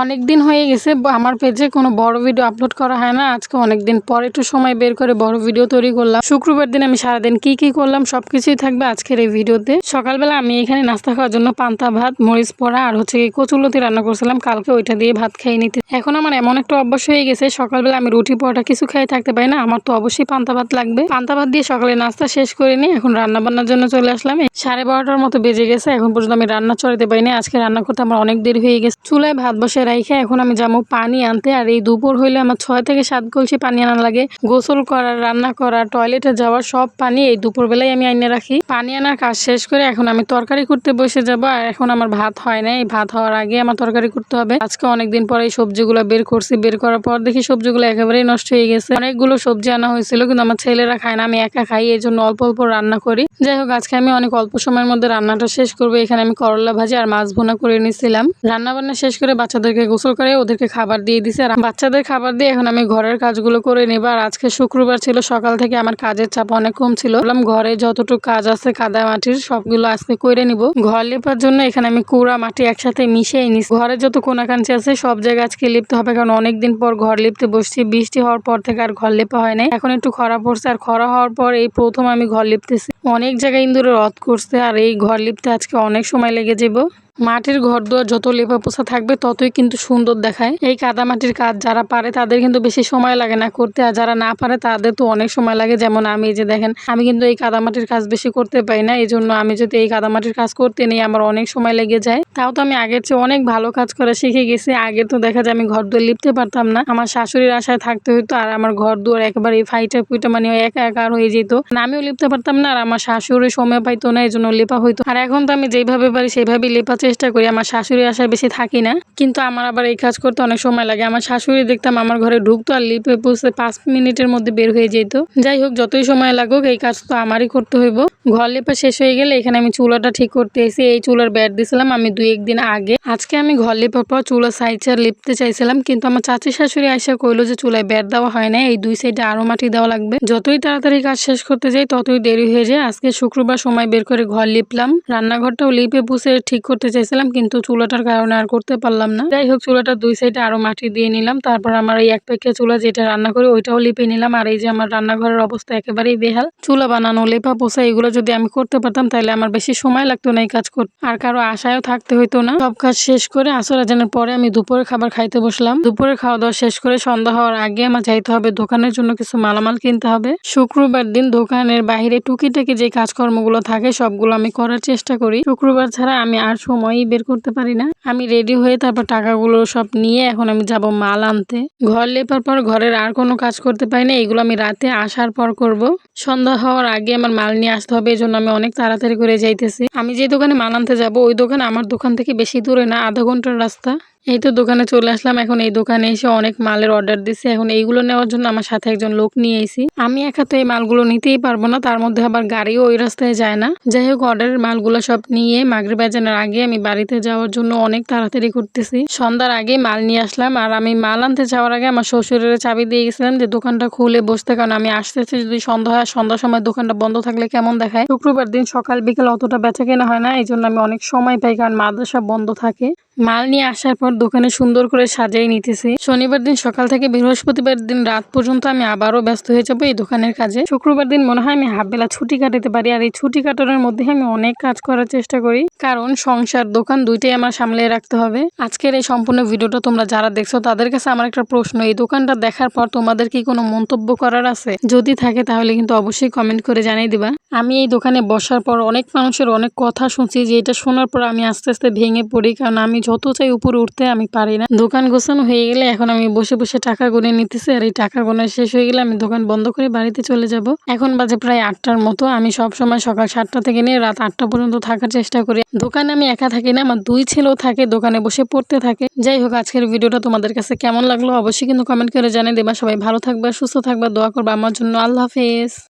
অনেক দিন হয়ে গেছে আমার পেজে কোনো বড় ভিডিও আপলোড করা হয় না। আজকে অনেক দিন পরে একটু সময় বের করে বড় ভিডিও তৈরি করলাম। শুক্রবার দিন আমি সারাদিন কি কি করলাম, সবকিছুই থাকবে আজকের এই ভিডিওতে সকালবেলা আমি এখানে নাস্তা খাওয়ার জন্য পান্তা ভাত, মরিচ পোড়া আর হচ্ছে কচুলতি রান্না করছিলাম। কালকে ওইটা দিয়ে ভাত খেয়ে নিতে। এখন আমার এমন একটা অভ্যাস হয়ে গেছে, সকালবেলা আমি রুটি পরোটা কিছু খেয়ে থাকতে পারি না। আমার তো অবশ্যই পান্তা ভাত লাগবে। পান্তা ভাত দিয়ে সকালে নাস্তা শেষ করে নিয়ে এখন রান্না বান্নার জন্য চলে আসলাম। সাড়ে বারোটার মতো বেজে গেছে, এখন পর্যন্ত আমি রান্না চড়াতে পারিনি। আজকে রান্না করতে আমার অনেক দেরি হয়ে গেছে। চুলায় ভাত বসে রাইখে এখন আমি যাব পানি আনতে, আর এই দুপুর হইলে আমার ছয় থেকে সাত কলসি পানি আনা লাগে। গোসল করার রান্না করা, টয়লেটে যাওয়ার সব পানি এই দুপুর বেলায় আমি আইনে রাখি। পানি আনার কাজ শেষ করে এখন আমি তরকারি করতে বসে যাব, আর এখন আমার ভাত হয় না এই ভাত হওয়ার আগে আমার তরকারি করতে হবে। আজকে অনেকদিন পরে এই সবজিগুলো বের করছি। বের করার পর দেখি সবজিগুলো একেবারেই নষ্ট হয়ে গেছে। অনেকগুলো সবজি আনা হয়েছিল, কিন্তু আমার ছেলেরা খায় না। আমি একা খাই, এই জন্য অল্প অল্প রান্না করি। যাই হোক, আজকে আমি অনেক অল্প সময়ের মধ্যে রান্নাটা শেষ করব। এখানে আমি করলা ভাজি আর মাছ ভুনা করে নিয়েছিলাম রান্না বান্না শেষ করে বাচ্চাদেরকে গোসল করে ওদেরকে খাবার দিয়ে দিছে। আর বাচ্চাদের খাবার দিয়ে এখন আমি ঘরের কাজগুলো করে নেব। আর আজকে শুক্রবার ছিল, সকাল থেকে আমার কাজের চাপ অনেক কম ছিল। বললাম, ঘরে যতটুকু কাজ আছে, কাদা মাটির সবগুলো আজকে করে নিব। ঘর লেপার জন্য এখানে আমি কুড়া মাটি একসাথে মিশিয়ে নিছি। ঘরে যত কোনাকাঞ্চি আছে, সব জায়গায় আজকে লিপতে হবে। কারণ অনেকদিন পর ঘর লিপতে বসছি। বৃষ্টি হওয়ার পর থেকে আর ঘর লেপা হয় নাই। এখন একটু খরা পড়ছে। আর খরা হওয়ার পর এই প্রথম আমি ঘর লিপতেছি। অনেক জায়গায় ইন্দুরে রদ করছে আর এই ঘর লিপতে আজকে অনেক সময় লেগে যাব মাটির ঘর দুয়ার যত লেপা পোছা থাকবে ততই কিন্তু সুন্দর দেখায়। এই কাদা মাটির কাজ যারা পারে তাদের কিন্তু বেশি সময় লাগে না করতে, আর যারা না পারে তাদের তো অনেক সময় লাগে। যেমন আমি যে দেখেন, আমি কিন্তু এই কাদা মাটির কাজ বেশি করতে পারি না এই জন্য আমি যদি এই কাদা মাটির কাজ করতে নিই, আমার অনেক সময় লেগে যায়। তাও তো আমি আগের চেয়ে অনেক ভালো কাজ করা শিখে গেছি। আগে তো দেখা যায় আমি ঘর দুয়ার লিপতে পারতাম না। আমার শাশুড়ির আশায় থাকতে হইতো, আর আমার ঘর দুয়ার একেবারে ফাইটা ফুইটা মানে একা একা হয়ে যেত। না, আমিও লিপতে পারতাম না, আর আমার শাশুড়ি সময় পাইতো না এই জন্য লেপা হইতো। আর এখন তো আমি যেভাবে পারি, সেইভাবেই লেপা চেষ্টা করি। আমার শাশুড়ি আশায় বেশি থাকি না। কিন্তু আমার আবার এই কাজ করতে অনেক সময় লাগে। আমার শাশুড়ি দেখতাম আমার ঘরে ঢুকতো আর লিপে পুষে পাঁচ মিনিটের মধ্যে বের হয়ে যেত। যাই হোক, যতই সময় লাগুক, এই কাজ তো আমারই করতে হইব। ঘর লেপা শেষ হয়ে গেলে এখানে আমি চুলাটা ঠিক করতে এসে এই চুলার ব্যাট দিছিলাম আমি দুই একদিন আগে। আজকে আমি ঘর লেপার পর চুলা সাইডে লিপতে চাইছিলাম, কিন্তু আমার চাচি শাশুড়ি আইসা কইলো যে চুলায় ব্যাট দেওয়া হয় না, এই দুই সাইডে আরও মাটি দেওয়া লাগবে। যতই তাড়াতাড়ি কাজ শেষ করতে যাই, ততই দেরি হয়ে যায়। আজকে শুক্রবার সময় বের করে ঘর লিপলাম। রান্নাঘরটাও লিপে পুষে ঠিক করতে চাইছিলাম, কিন্তু চুলাটার কারণে আর করতে পারলাম না। যাই হোক, চুলাটা দুই সাইডে আরও মাটি দিয়ে নিলাম। তারপর আমার এই এক পেকে চুলা যেটা রান্না করি, ওইটাও লিপে নিলাম। আর এই যে আমার রান্নাঘরের অবস্থা একেবারেই বেহাল। চুলা বানানো, লেপা পোষা এগুলো যদি আমি করতে পারতাম, তাহলে আমার বেশি সময় লাগতো না এই কাজ করতে আর কারও আশায়ও থাকতে হইতো না। সব কাজ শেষ করে আসর আজানের পরে আমি দুপুরের খাবার খাইতে বসলাম। দুপুরের খাওয়া দাওয়া শেষ করে সন্ধ্যা হওয়ার আগে আমার যাইতে হবে। দোকানের জন্য কিছু মালামাল কিনতে হবে। শুক্রবার দিন দোকানের বাইরে টুকিটাকি যে কাজকর্মগুলো থাকে, সবগুলো আমি করার চেষ্টা করি। শুক্রবার ছাড়া আমি আর সময়ই বের করতে পারি না। আমি রেডি হয়ে তারপর টাকাগুলো সব নিয়ে এখন আমি যাব মাল আনতে। ঘর লেপার পর ঘরের আর কোনো কাজ করতে পারি না, এগুলো আমি রাতে আসার পর করব। সন্ধ্যা হওয়ার আগে আমার মাল নিয়ে আসতে হবে এই জন্য আমি অনেক তাড়াতাড়ি করে যাইতেছি। আমি যে দোকানে মাল আনতে যাব, ওই দোকান আমার দোকান থেকে বেশি দূরে না, আধা ঘণ্টার রাস্তা। এই তো দোকানে চলে আসলাম। এখন এই দোকানে এসে অনেক মালের অর্ডার দিছি। এখন এইগুলো নেওয়ার জন্য আমার সাথে একজন লোক নিয়ে এসি আমি একা তো এই মালগুলো নিতেই পারব না। তার মধ্যে আবার গাড়িও ওই রাস্তায় যায় না। যাই হোক অর্ডারের মালগুলো সব নিয়ে মাগরি বাজানোর আগে আমি বাড়িতে যাওয়ার জন্য অনেক তাড়াতাড়ি করতেছি। সন্ধ্যার আগে মাল নিয়ে আসলাম। আর আমি মাল আনতে যাওয়ার আগে আমার শ্বশুরের চাবি দিয়ে গেছিলাম যে, দোকানটা খুলে বসতে। কারণ আমি আসতেছি যদি সন্ধ্যা হয়, সন্ধ্যার সময় দোকানটা বন্ধ থাকলে কেমন দেখায়? শুক্রবার দিন সকাল বিকেল অতটা বেচা কেনা হয় না। এই জন্য আমি অনেক সময় পাই কারণ মাদ্রাসা বন্ধ থাকে। মাল নিয়ে আসার পর দোকানে সুন্দর করে সাজিয়ে নিতেছি। শনিবার দিন সকাল থেকে বৃহস্পতিবার দিন রাত পর্যন্ত আমি আবারও ব্যস্ত হয়ে যাব এই দোকানের কাজে। শুক্রবার দিন মনে হয় আমি হাফ বেলা ছুটি কাটাতে পারি আর এই ছুটি কাটানোর মধ্যে আমি অনেক কাজ করার চেষ্টা করি। কারণ সংসার, দোকান দুইটাই আমার সামলে রাখতে হবে। আজকের এই সম্পূর্ণ ভিডিওটা তোমরা যারা দেখছ তাদের কাছে আমার একটা প্রশ্ন, এই দোকানটা দেখার পর তোমাদের কি কোনো মন্তব্য করার আছে? যদি থাকে তাহলে কিন্তু অবশ্যই কমেন্ট করে জানিয়ে দিবা। আমি এই দোকানে বসার পর অনেক মানুষের অনেক কথা শুনছি যে এটা শোনার পর আমি আস্তে আস্তে ভেঙে পড়ি কারণ আমি যত চাই উপরে উঠতে আমি পারি না। দোকান গোছানো হয়ে গেলে এখন আমি বসে বসে টাকা গুনে নিতেছি আর এই টাকা গোনা শেষ হয়ে গেলে আমি দোকান বন্ধ করে বাড়িতে চলে যাব। এখন বাজে প্রায় আটটার মতো। আমি সব সময় সকাল সাতটা থেকে নিয়ে রাত আটটা পর্যন্ত থাকার চেষ্টা করি। দোকানে আমি একা থাকি না, আমার দুই ছেলেও থাকে, দোকানে বসে পড়তে থাকে। যাই হোক, আজকের ভিডিওটা তোমাদের কাছে কেমন লাগল অবশ্যই কিন্তু কমেন্ট করে জানিয়ে দেবা। সবাই ভালো থাকবে, সুস্থ থাকবে, দোয়া করবে। আমার জন্য আল্লাহ হাফেজ।